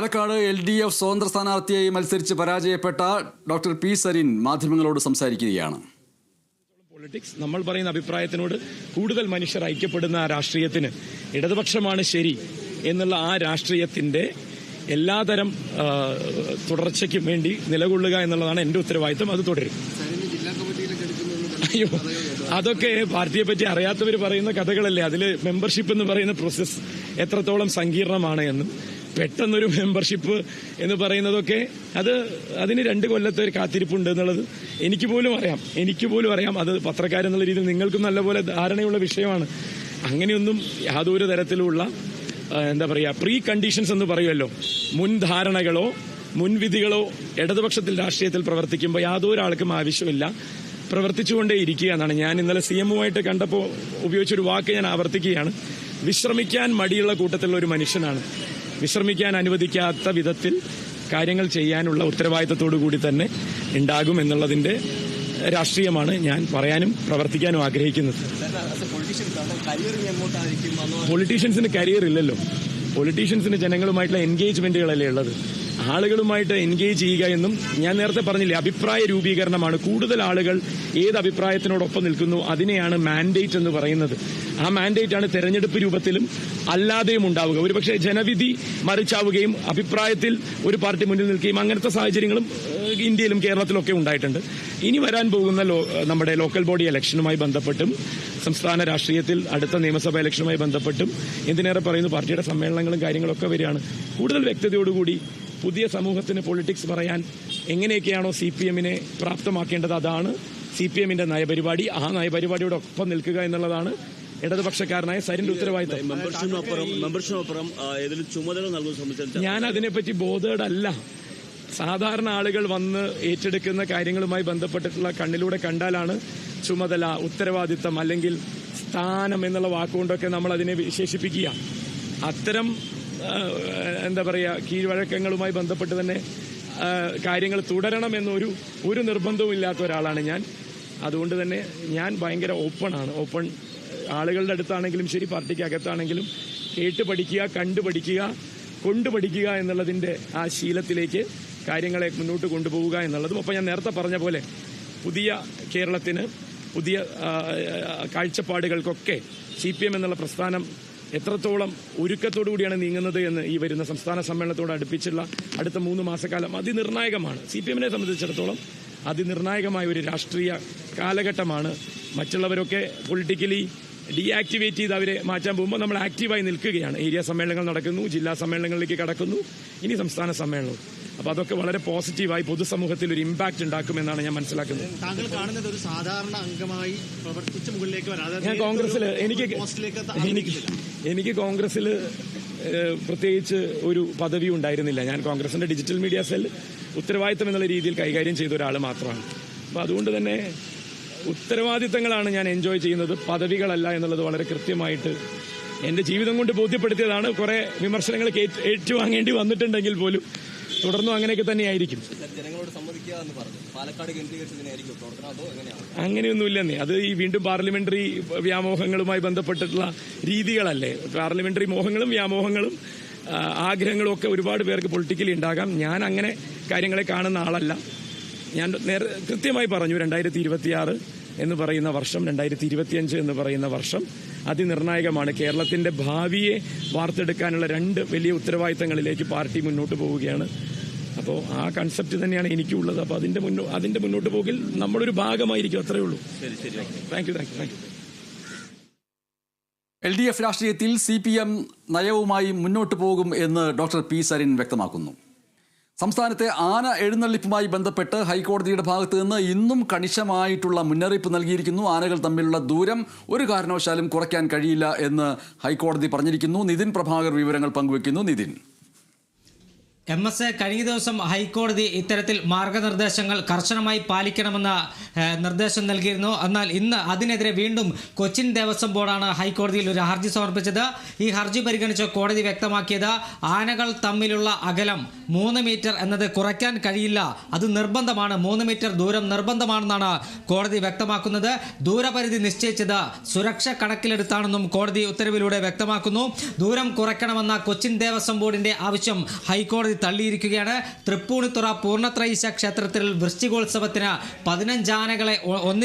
Palakkad L D F സ്വതന്ത്ര സ്ഥാനാർത്ഥിയായി മത്സരിച്ച് പരാജയപ്പെട്ട ഡോക്ടർ പി സരിൻ മാധ്യമങ്ങളോട് സംസാരിക്കുകയാണ്. പൊളിറ്റിക്സ് നമ്മൾ പറയുന്ന അഭിപ്രായത്തിനോട് കൂടുതൽ മനുഷ്യർ ഐക്യപ്പെടുന്ന ആ രാഷ്ട്രീയത്തിന് ഇടതുപക്ഷമാണ് ശരി എന്നുള്ള ആ രാഷ്ട്രീയത്തിന്റെ എല്ലാതരം തുടർച്ചയ്ക്കും വേണ്ടി നിലകൊള്ളുക എന്നുള്ളതാണ് എന്റെ ഉത്തരവാദിത്തം അത് തുടരും. അയ്യോ അതൊക്കെ പാർട്ടിയെ പറ്റി അറിയാത്തവർ പറയുന്ന കഥകളല്ലേ? അതിൽ മെമ്പർഷിപ്പ് എന്ന് പറയുന്ന പ്രോസസ് എത്രത്തോളം സങ്കീർണമാണ് എന്നും. പെട്ടെന്നൊരു മെമ്പർഷിപ്പ് എന്ന് പറയുന്നതൊക്കെ അത് അതിന് രണ്ട് കൊല്ലത്തെ ഒരു കാത്തിരിപ്പുണ്ട് എന്നുള്ളത് എനിക്ക് പോലും അറിയാം. എനിക്ക് പോലും അറിയാം. അത് പത്രക്കാരെന്നുള്ള രീതിയിൽ നിങ്ങൾക്കും നല്ലപോലെ ധാരണയുള്ള വിഷയമാണ്. അങ്ങനെയൊന്നും യാതൊരു തരത്തിലുള്ള എന്താ പറയുക പ്രീ കണ്ടീഷൻസ് എന്ന് പറയുമല്ലോ. മുൻധാരണകളോ മുൻവിധികളോ ഇടതുപക്ഷത്തിൽ രാഷ്ട്രീയത്തിൽ പ്രവർത്തിക്കുമ്പോൾ യാതൊരാൾക്കും ആവശ്യമില്ല. പ്രവർത്തിച്ചുകൊണ്ടേ ഇരിക്കുക എന്നാണ്. ഞാൻ ഇന്നലെ സി എമ്മുമായിട്ട് കണ്ടപ്പോൾ ഉപയോഗിച്ചൊരു വാക്ക് ഞാൻ ആവർത്തിക്കുകയാണ്. വിശ്രമിക്കാൻ മടിയുള്ള കൂട്ടത്തിലുള്ള ഒരു മനുഷ്യനാണ്. വിശ്രമിക്കാൻ അനുവദിക്കാത്ത വിധത്തിൽ കാര്യങ്ങൾ ചെയ്യാനുള്ള ഉത്തരവാദിത്തത്തോടു കൂടി തന്നെ ഉണ്ടാകും എന്നുള്ളതിന്റെ രാഷ്ട്രീയമാണ് ഞാൻ പറയാനും പ്രവർത്തിക്കാനും ആഗ്രഹിക്കുന്നത്. പൊളിറ്റീഷ്യൻസിന് കരിയർ ഇല്ലല്ലോ. പൊളിറ്റീഷ്യൻസിന് ജനങ്ങളുമായിട്ടുള്ള എൻഗേജ്മെന്റുകളല്ലേ ഉള്ളത്? ആളുകളുമായിട്ട് എൻഗേജ് ചെയ്യുക എന്നും ഞാൻ നേരത്തെ പറഞ്ഞില്ലേ അഭിപ്രായ രൂപീകരണമാണ്. കൂടുതൽ ആളുകൾ ഏത് അഭിപ്രായത്തിനോടൊപ്പം നിൽക്കുന്നു അതിനെയാണ് മാൻഡേറ്റ് എന്ന് പറയുന്നത്. ആ മാൻഡേറ്റ് ആണ് തെരഞ്ഞെടുപ്പ് രൂപത്തിലും അല്ലാതെയും ഉണ്ടാവുക. ഒരുപക്ഷെ ജനവിധി മറിച്ചാവുകയും അഭിപ്രായത്തിൽ ഒരു പാർട്ടി മുന്നിൽ നിൽക്കുകയും അങ്ങനത്തെ സാഹചര്യങ്ങളും ഇന്ത്യയിലും കേരളത്തിലൊക്കെ ഉണ്ടായിട്ടുണ്ട്. ഇനി വരാൻ പോകുന്ന നമ്മുടെ ലോക്കൽ ബോഡി ഇലക്ഷനുമായി ബന്ധപ്പെട്ടും സംസ്ഥാന രാഷ്ട്രീയത്തിൽ അടുത്ത നിയമസഭാ ഇലക്ഷനുമായി ബന്ധപ്പെട്ടും എന്തിനേറെ പറയുന്നു പാർട്ടിയുടെ സമ്മേളനങ്ങളും കാര്യങ്ങളൊക്കെ വരികയാണ്. കൂടുതൽ വ്യക്തതയോടുകൂടി പുതിയ സമൂഹത്തിന് പൊളിറ്റിക്സ് പറയാൻ എങ്ങനെയൊക്കെയാണോ സി പി എമ്മിനെ പ്രാപ്തമാക്കേണ്ടത് അതാണ് സി പി എമ്മിന്റെ നയപരിപാടി. ആ നയപരിപാടിയോട് ഒപ്പം നിൽക്കുക എന്നുള്ളതാണ് ഇടതുപക്ഷക്കാരനായ സരിന്റെ ഉത്തരവാദിത്തം. ഞാൻ അതിനെപ്പറ്റി ബോധേഡല്ല സാധാരണ ആളുകൾ വന്ന് ഏറ്റെടുക്കുന്ന കാര്യങ്ങളുമായി ബന്ധപ്പെട്ടിട്ടുള്ള കണ്ണിലൂടെ കണ്ടാലാണ് ചുമതല ഉത്തരവാദിത്തം അല്ലെങ്കിൽ സ്ഥാനം എന്നുള്ള വാക്കുകൊണ്ടൊക്കെ നമ്മൾ അതിനെ വിശേഷിപ്പിക്കുക. അത്തരം എന്താ പറയുക കീഴ്വഴക്കങ്ങളുമായി ബന്ധപ്പെട്ട് തന്നെ കാര്യങ്ങൾ തുടരണം എന്നൊരു ഒരു നിർബന്ധവും ഇല്ലാത്ത ഒരാളാണ് ഞാൻ. അതുകൊണ്ട് തന്നെ ഞാൻ ഭയങ്കര ഓപ്പണാണ് ഓപ്പൺ ആളുകളുടെ അടുത്താണെങ്കിലും ശരി പാർട്ടിക്ക് അകത്താണെങ്കിലും കേട്ട് പഠിക്കുക കണ്ടു പഠിക്കുക കൊണ്ടു പഠിക്കുക എന്നുള്ളതിന്റെ ആ ശീലത്തിലേക്ക് കാര്യങ്ങളെ മുന്നോട്ട് കൊണ്ടുപോവുക എന്നുള്ളതും. അപ്പൊ ഞാൻ നേരത്തെ പറഞ്ഞ പോലെ പുതിയ കേരളത്തിന് പുതിയ കാഴ്ചപ്പാടുകൾക്കൊക്കെ സി പി എം എന്നുള്ള പ്രസ്ഥാനം എത്രത്തോളം ഒരുക്കത്തോടു കൂടിയാണ് നീങ്ങുന്നത് എന്ന് ഈ വരുന്ന സംസ്ഥാന സമ്മേളനത്തോട് അടുപ്പിച്ചുള്ള അടുത്ത മൂന്ന് മാസക്കാലം അതിനിർണായകമാണ്. സി പി എമ്മിനെ സംബന്ധിച്ചിടത്തോളം അതിനിർണായകമായ ഒരു രാഷ്ട്രീയ കാലഘട്ടമാണ്. മറ്റുള്ളവരൊക്കെ പൊളിറ്റിക്കലി ഡീആക്ടിവേറ്റ് ചെയ്ത് അവരെ മാറ്റാൻ പോകുമ്പോൾ നമ്മൾ ആക്റ്റീവായി നിൽക്കുകയാണ്. ഏരിയ സമ്മേളനങ്ങൾ നടക്കുന്നു ജില്ലാ സമ്മേളനങ്ങളിലേക്ക് കടക്കുന്നു. ഇനി സംസ്ഥാന സമ്മേളനവും അപ്പോൾ അതൊക്കെ വളരെ പോസിറ്റീവായി പൊതുസമൂഹത്തിൽ ഒരു ഇമ്പാക്ട് ഉണ്ടാക്കുമെന്നാണ് ഞാൻ മനസ്സിലാക്കുന്നത്. താങ്കൾ കാണുന്നത് ഒരു സാധാരണ അംഗമായി പ്രവർത്തിച്ച് മുകളിലേക്ക് വരാതെ ഞാൻ കോൺഗ്രസിൽ എനിക്ക് എനിക്ക് കോൺഗ്രസിൽ പ്രത്യേകിച്ച് ഒരു പദവി ഉണ്ടായിരുന്നില്ല. ഞാൻ കോൺഗ്രസിന്റെ ഡിജിറ്റൽ മീഡിയ സെൽ ഉത്തരവാദിത്തം എന്നുള്ള രീതിയിൽ കൈകാര്യം ചെയ്ത ഒരാൾ മാത്രമാണ്. അപ്പോൾ അതുകൊണ്ട് തന്നെ ഉത്തരവാദിത്തങ്ങളാണ് ഞാൻ എൻജോയ് ചെയ്യുന്നത്. പദവികളല്ല എന്നുള്ളത് വളരെ കൃത്യമായിട്ട് എന്റെ ജീവിതം കൊണ്ട് ബോധ്യപ്പെടുത്തിയതാണ്. കുറെ വിമർശനങ്ങൾ ഏറ്റുവാങ്ങേണ്ടി വന്നിട്ടുണ്ടെങ്കിൽ പോലും തുടർന്നും അങ്ങനെയൊക്കെ തന്നെയായിരിക്കും. അങ്ങനെയൊന്നുമില്ലെന്നേ. അത് ഈ വീണ്ടും പാർലമെന്ററി വ്യാമോഹങ്ങളുമായി ബന്ധപ്പെട്ടിട്ടുള്ള രീതികളല്ലേ. പാർലമെന്ററി മോഹങ്ങളും വ്യാമോഹങ്ങളും ആഗ്രഹങ്ങളും ഒക്കെ ഒരുപാട് പേർക്ക് പൊളിറ്റിക്കലി ഉണ്ടാകാം. ഞാൻ അങ്ങനെ കാര്യങ്ങളെ കാണുന്ന ആളല്ല. ഞാൻ നേരെ കൃത്യമായി പറഞ്ഞു രണ്ടായിരത്തി ഇരുപത്തിയാറ് എന്ന് പറയുന്ന വർഷം രണ്ടായിരത്തി ഇരുപത്തിയഞ്ച് എന്ന് പറയുന്ന വർഷം അതിനിർണായകമാണ്. കേരളത്തിന്റെ ഭാവിയെ വാർത്തെടുക്കാനുള്ള രണ്ട് വലിയ ഉത്തരവാദിത്തങ്ങളിലേക്ക് പാർട്ടി മുന്നോട്ട് പോവുകയാണ്. അപ്പോൾ ആ കൺസെപ്റ്റ് തന്നെയാണ് എനിക്കുള്ളത്. അപ്പോൾ അതിന്റെ മുന്നോ അതിന്റെ മുന്നോട്ട് പോകിൽ നമ്മളൊരു ഭാഗമായിരിക്കും അത്രേ ഉള്ളൂ. ശരി ശരി. Thank you thank you thank you L D F രാഷ്ട്രീയത്തിൽ സി പി എം നയവുമായി മുന്നോട്ട് പോകും എന്ന് ഡോക്ടർ പി സരിൻ വ്യക്തമാക്കുന്നു. സംസ്ഥാനത്തെ ആന എഴുന്നള്ളിപ്പുമായി ബന്ധപ്പെട്ട് ഹൈക്കോടതിയുടെ ഭാഗത്തു നിന്ന് ഇന്നും കണിശമായിട്ടുള്ള മുന്നറിയിപ്പ് നൽകിയിരിക്കുന്നു. ആനകൾ തമ്മിലുള്ള ദൂരം ഒരു കാരണവശാലും കുറയ്ക്കാൻ കഴിയില്ല എന്ന് ഹൈക്കോടതി പറഞ്ഞിരിക്കുന്നു. നിതിൻ പ്രഭാകർ വിവരങ്ങൾ പങ്കുവയ്ക്കുന്നു. നിതിൻ. എം എസ് എ കഴിഞ്ഞ ദിവസം ഹൈക്കോടതി ഇത്തരത്തിൽ മാർഗനിർദ്ദേശങ്ങൾ കർശനമായി പാലിക്കണമെന്ന നിർദ്ദേശം നൽകിയിരുന്നു. എന്നാൽ ഇന്ന് അതിനെതിരെ വീണ്ടും കൊച്ചിൻ ദേവസ്വം ബോർഡാണ് ഹൈക്കോടതിയിൽ ഒരു ഹർജി സമർപ്പിച്ചത്. ഈ ഹർജി പരിഗണിച്ച കോടതി വ്യക്തമാക്കിയത് ആനകൾ തമ്മിലുള്ള അകലം മൂന്ന് മീറ്റർ എന്നത് കുറയ്ക്കാൻ കഴിയില്ല. അത് നിർബന്ധമാണ്. മൂന്ന് മീറ്റർ ദൂരം നിർബന്ധമാണെന്നാണ് കോടതി വ്യക്തമാക്കുന്നത്. ദൂരപരിധി നിശ്ചയിച്ചത് സുരക്ഷ കണക്കിലെടുത്താണെന്നും കോടതി ഉത്തരവിലൂടെ വ്യക്തമാക്കുന്നു. ദൂരം കുറയ്ക്കണമെന്ന കൊച്ചിൻ ദേവസ്വം ബോർഡിന്റെ ആവശ്യം ഹൈക്കോടതി തള്ളിയിരിക്കുകയാണ്. തൃപ്പൂണിത്തുറ പൂർണത്രയീശ ക്ഷേത്രത്തിൽ വൃശ്ചികോത്സവത്തിന് പതിനഞ്ചാനകളെ ഒന്നി